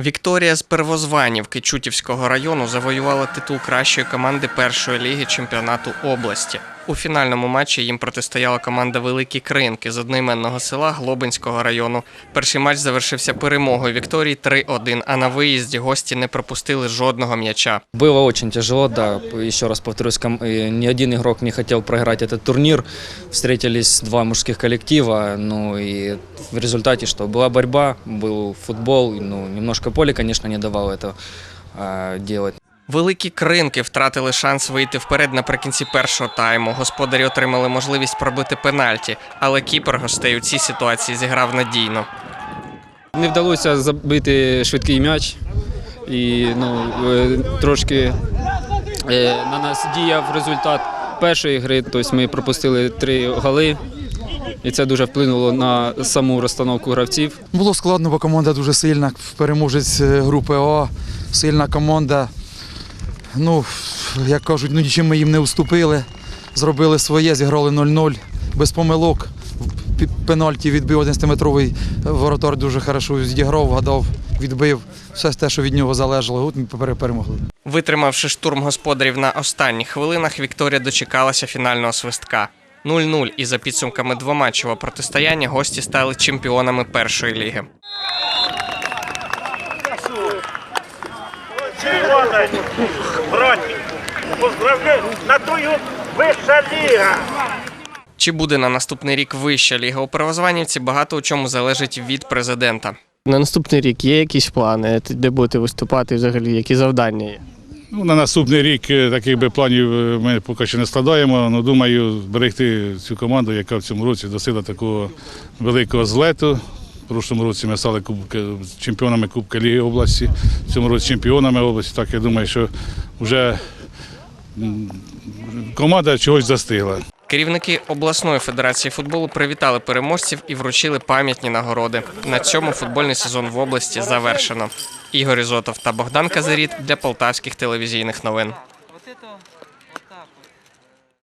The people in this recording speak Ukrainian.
Вікторія з Первозванівки Чутівського району завоювала титул кращої команди першої ліги чемпіонату області. У фінальному матчі їм протистояла команда Великі Кринки з одноіменного села Глобинського району. Перший матч завершився перемогою Вікторії 3-1, а на виїзді гості не пропустили жодного м'яча. Было очень тяжело, да. Еще раз повторюсь, ком- э, ни один игрок не хотел проиграть этот турнир. Встретились два мужских коллектива, ну и в результате что? Была борьба, был футбол, ну немножко поле, конечно, не давало это а, делать. Великі кринки втратили шанс вийти вперед наприкінці першого тайму. Господарі отримали можливість пробити пенальті, але кіпер гостей у цій ситуації зіграв надійно. Не вдалося забити швидкий м'яч. І ну, е, трошки е, на нас діяв результат першої гри, тобто ми пропустили три голи. І це дуже вплинуло на саму розстановку гравців. Було складно, бо команда дуже сильна. Переможець е, групи А, сильна команда. Ну, як кажуть, ну нічим ми їм не уступили. Зробили своє, зіграли 0-0 без помилок. Пенальті відбив 11-метровий воротар дуже хорошо відіграв, вгадав, відбив. Все те, що від нього залежало. От ми перемогли. Витримавши штурм господарів на останніх хвилинах, Вікторія дочекалася фінального свистка. 0-0 і за підсумками двоматчевого протистояння гості стали чемпіонами першої ліги. Іване, браті, поздравляю, на тую вища ліга. Чи буде на наступний рік вища ліга у Первозванівці, багато у чому залежить від президента. На наступний рік є якісь плани, де будете виступати взагалі, які завдання є? Ну, на наступний рік е, таких би планів е, ми поки що не складаємо. але думаю, зберегти цю команду, яка в цьому році досила такого великого злету. Прошлому році ми стали кубки, чемпіонами Кубка Ліги області, в цьому році чемпіонами області. Так я думаю, що вже команда чогось застигла. Керівники обласної федерації футболу привітали переможців і вручили пам'ятні нагороди. На цьому футбольний сезон в області завершено. Ігор Ізотов та Богдан Казаріт для полтавських телевізійних новин.